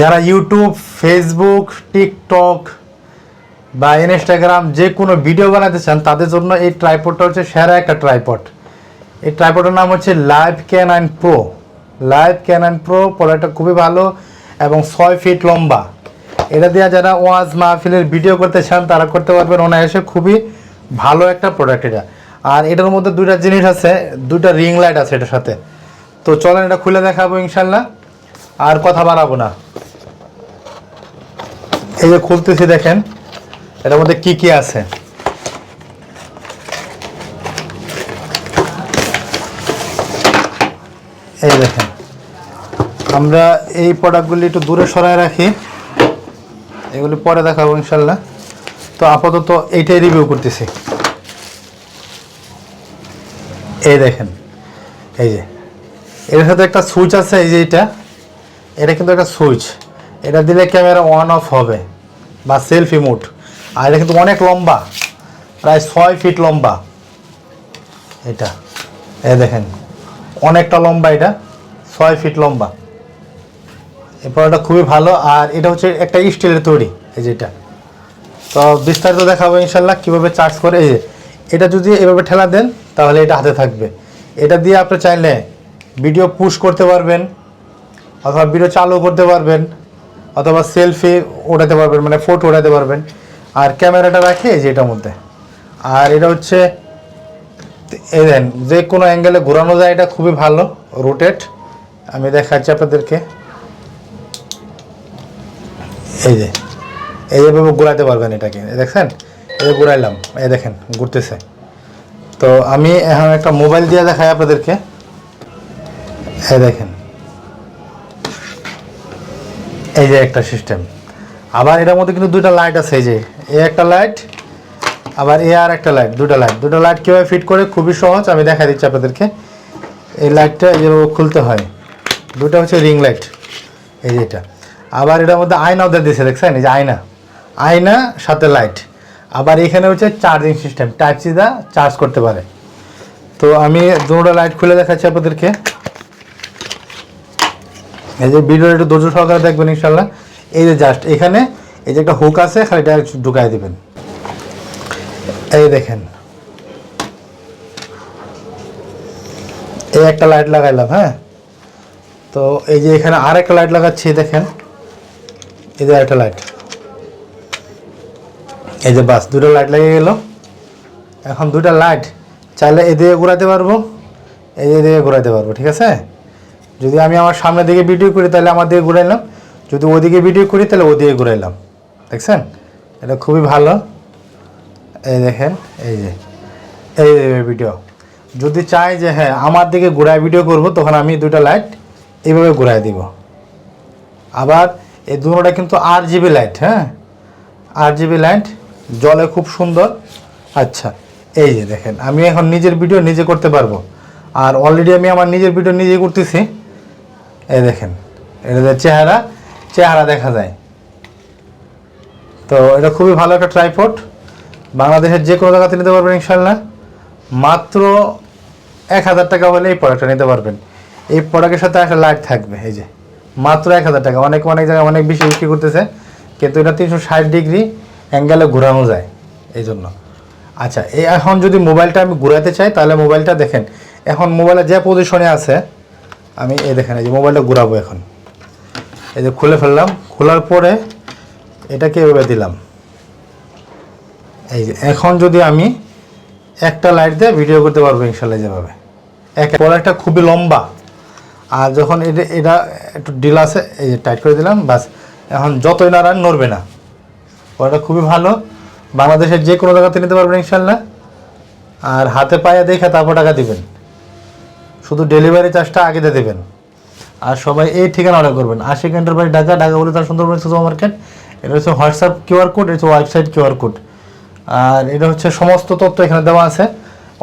যারা YouTube Facebook TikTok বা Instagram যে কোনো ভিডিও বানাতে চান, তাদের জন্য এই ট্রাইপডটা হচ্ছে সেরা একটা ট্রাইপড এই ট্রাইপডের নাম হচ্ছে live can and pro live can and pro প্রোডাক্টটা খুবই ভালো এবং ছয় ফিট লম্বা। এটা দিয়ে যারা ওয়াজ মাহফিলের ভিডিও করতে চান, তারা করতে পারবেন অনায়াসে। খুবই ভালো একটা প্রোডাক্ট এটা। আর এটার মধ্যে দুইটা জিনিস আছে, দুইটা রিং লাইট আছে এটার সাথে। তো চলেন এটা খুলে দেখাবো ইনশাল্লাহ। আর কথা বাড়াবো না। এই যে খুলতেছি দেখেন, এটার মধ্যে কি কি আছে? এই দেখেন, আমরা এই প্রোডাক্টগুলি একটু দূরে সরায় রাখি। এগুলি পরে দেখাবো ইনশাল্লাহ। তো আপাতত এইটাই রিভিউ করতেছি। এই দেখেন, এই যে। এর সাথে একটা সুইচ আছে, এই যে এটা। এটা কিন্তু একটা সুইচ এটা দিলে ক্যামেরা অন অফ হবে বা সেলফি মুড আর এটা কিন্তু অনেক লম্বা, প্রায় ছয় ফিট লম্বা। এটা, এ দেখেন, অনেকটা লম্বা এটা, ছয় ফিট লম্বা। এই প্রোডাক্টটা খুবই ভালো, আর এটা হচ্ছে একটা স্টিলের তৈরি, এই যেটা তো বিস্তারিত দেখাবো ইনশাল্লাহ কীভাবে চার্জ করে, এই যে, এটা যদি এভাবে ঠেলা দেন, তাহলে এটা হাতে থাকবে। এটা দিয়ে আপনি চাইলে ভিডিও পুশ করতে পারবেন, অথবা ভিডিও চালু করতে পারবেন। অথবা সেলফি ওঠাতে পারবেন মানে ফটো ওঠাতে পারবেন। আর ক্যামেরাটা রাখে যে এটার মধ্যে। আর এটা হচ্ছে এই দেন, যে কোনো অ্যাঙ্গেলে ঘোরানো যায়, এটা খুবই ভালো রোটেট আমি দেখাচ্ছি আপনাদেরকে। এই যে, এই এইভাবে ঘোরাতে পারবেন এটাকে দেখছেন? এই ঘুরাইলাম, এই দেখেন, ঘুরতেছে। তো আমি এখন একটা মোবাইল দিয়ে দেখাই আপনাদেরকে। এই দেখেন। এই যে একটা সিস্টেম আবার এটার মধ্যে কিন্তু দুইটা লাইট আছে, এই যে এ একটা লাইট আবার এ আর একটা লাইট দুটো লাইট দুটো লাইট কীভাবে ফিট করে? খুবই সহজ, আমি দেখা দিচ্ছি আপনাদেরকে। এই লাইটটা যেভাবে খুলতে হয়। দুটো হচ্ছে রিং লাইট এই যে এটা। আবার এটার মধ্যে আয়না ওদের দিয়েছে দেখছেন? এই যে আয়না। আয়না, সাথে লাইট আবার এখানে হচ্ছে চার্জিং সিস্টেম টাইপ চার্জ করতে পারে। তো আমি দুটো লাইট খুলে দেখাচ্ছি আপনাদেরকে। এই যে ভিডিও একটু ধৈর্য সহকারে দেখবেন ইনশাল্লাহ এই যে জাস্ট এখানে, এই যে একটা হুক আছে, খালি ডাইরেক্ট ঢুকাই দিবেন। এই দেখেন। এই একটা লাইট লাগাইলাম হ্যাঁ? তো এই যে এখানে আর একটা লাইট লাগাচ্ছি, দেখেন। এই যে একটা লাইট এই যে বাস, দুটো লাইট লেগে গেল। এখন দুটা লাইট চাইলে এদিকে ঘোরাতে পারব, এই এদিকে ঘোরাতে পারব, ঠিক আছে? যদি আমি আমার সামনের দিকে ভিডিও করি, তাহলে আমার দিকে ঘুরাইলাম। যদি ওদিকে ভিডিও করি, তাহলে ওদিকে ঘুরাইলাম। দেখছেন? এটা খুবই ভালো। এই দেখেন, এই যে, এই ভিডিও। যদি চাই যে হ্যাঁ আমার দিকে ঘোরায় ভিডিও করব, তখন আমি দুটো লাইট এইভাবে ঘুরাই দিব। আবার এই দুটোটা কিন্তু আট জিবি লাইট হ্যাঁ? আট জিবি লাইট, জলে খুব সুন্দর। আচ্ছা এই যে দেখেন, আমি এখন নিজের ভিডিও নিজে করতে পারব। আর অলরেডি আমি আমার নিজের ভিডিও নিজে করতেছি। এই দেখেন, এটা চেহারা চেহারা দেখা যায়। তো এটা খুবই ভালো একটা ট্রাইপড বাংলাদেশের যে কোনো জায়গাতে নিতে পারবেন ইনশাল্লাহ মাত্র এক হাজার টাকা হলে এই প্রোডাক্টটা নিতে পারবেন। এই প্রোডাক্টের সাথে একটা লাইট থাকবে, এই যে। মাত্র এক হাজার টাকা। অনেক অনেক জায়গায় অনেক বেশি বিক্রি করতেছে। কিন্তু এটা তিনশো ষাট ডিগ্রি অ্যাঙ্গেলে ঘোরানো যায়, এই জন্য। আচ্ছা এই এখন যদি মোবাইলটা আমি ঘোরাতে চাই, তাহলে মোবাইলটা দেখেন। এখন মোবাইলে যে পজিশনে আছে আমি এই দেখেন, এই যে মোবাইলটা ঘুরাবো এখন। এই যে খুলে ফেললাম, খোলার পরে এটাকে এভাবে দিলাম। এই যে এখন যদি আমি একটা লাইট দিয়ে ভিডিও করতে পারব ইনশাল্লাহ যেভাবে। এক একটা খুবই লম্বা। আর যখন এটা এটা একটু ডিল আছে, এই যে টাইট করে দিলাম বাস এখন যতই না রান নড়বে না। প্রোডাক্টটা খুবই ভালো। বাংলাদেশের যে কোনো জায়গাতে নিতে পারবেন ইনশাল্লাহ। আর হাতে পায়ে দেখে তারপর টাকা দিবেন। শুধু ডেলিভারি চার্জটা আগে দিয়ে দেবেন। আর সবাই এই ঠিকানা অর্ডার করবেন। আশিক এন্টারপ্রাইজ ঢাকা ঢাকা বলে তার সুন্দরবন সুপার মার্কেট। এটা হচ্ছে হোয়াটসঅ্যাপ কিউআর কোড এটা হচ্ছে ওয়েবসাইট কিউআর কোড আর এটা হচ্ছে সমস্ত তথ্য এখানে দেওয়া আছে।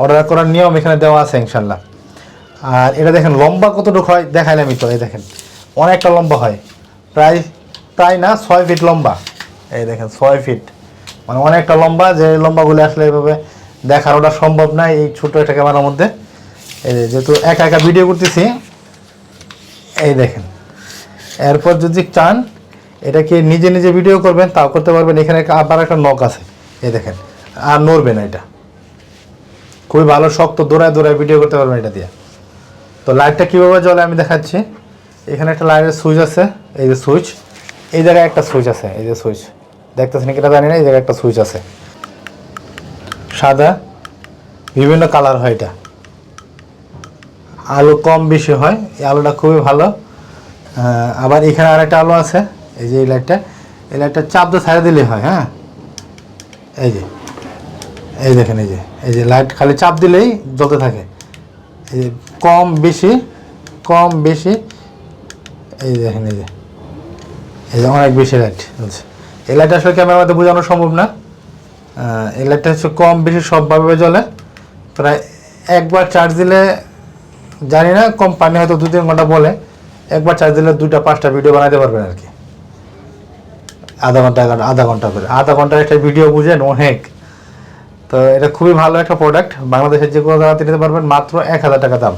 অর্ডার করার নিয়ম এখানে দেওয়া আছে ইনশাল্লাহ আর এটা দেখেন লম্বা কতটুকু হয়, দেখাইলাম তো এই দেখেন। অনেকটা লম্বা হয়। প্রায় প্রায় না, ছয় ফিট লম্বা। এই দেখেন, ছয় ফিট মানে অনেকটা লম্বা, যে লম্বাগুলো আসলে এইভাবে দেখার ওটা সম্ভব না, এই ছোটো একটা ক্যামেরার মধ্যে। এই যেহেতু একা একা ভিডিও করতেছি, এই দেখেন। এরপর যদি চান, এটাকে নিজে নিজে ভিডিও করবেন, তাও করতে পারবেন। এখানে আবার একটা নখ আছে, এই দেখেন। আর নড়বে না এটা। খুবই ভালো শক্ত, দৌড়ায় দৌড়ায় ভিডিও করতে পারবেন এটা দিয়ে। তো লাইটটা কীভাবে জ্বলে আমি দেখাচ্ছি। এখানে একটা লাইটের সুইচ আছে, এই যে সুইচ। এই জায়গায় একটা সুইচ আছে, এই যে সুইচ। দেখতেছেন কিনা জানি না, এই জায়গায় একটা সুইচ আছে। সাদা, বিভিন্ন কালার হয় এটা। আলো কম বেশি হয়, এই আলোটা খুবই ভালো। আবার এখানে আরেকটা আলো আছে, এই যে এই লাইটটা এই লাইটটা চাপ দিয়ে ছাড়া দিলেই হয় হ্যাঁ? এই যে, এই দেখেন, এই যে এই যে লাইট খালি চাপ দিলেই জ্বলতে থাকে। এই যে কম বেশি কম বেশি, এই দেখেন, এই যে এই যে অনেক বেশি লাইট জ্বলছে। এই লাইট আসলে ক্যামেরার মধ্যে বোঝানো সম্ভব না। এই লাইটটা হচ্ছে কম বেশি সবভাবে জ্বলে, প্রায় একবার চার্জ দিলে জানি না কোম্পানি হয়তো দু তিন ঘণ্টা বলে, একবার চার্জ দিলে দুইটা, পাঁচটা ভিডিও বানাতে পারবেন আর কি। আধা ঘণ্টা আধা ঘণ্টা করে। আধা ঘণ্টার একটা ভিডিও বুঝেন অনেক। তো এটা খুবই ভালো একটা প্রোডাক্ট বাংলাদেশের যে কোনো জায়গাতে নিতে পারবেন, মাত্র এক হাজার টাকা দাম।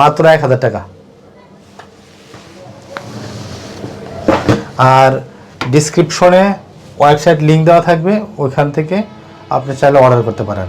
মাত্র এক হাজার টাকা। আর ডিসক্রিপশনে ওয়েবসাইট লিঙ্ক দেওয়া থাকবে, ওইখান থেকে আপনি চাইলে অর্ডার করতে পারেন।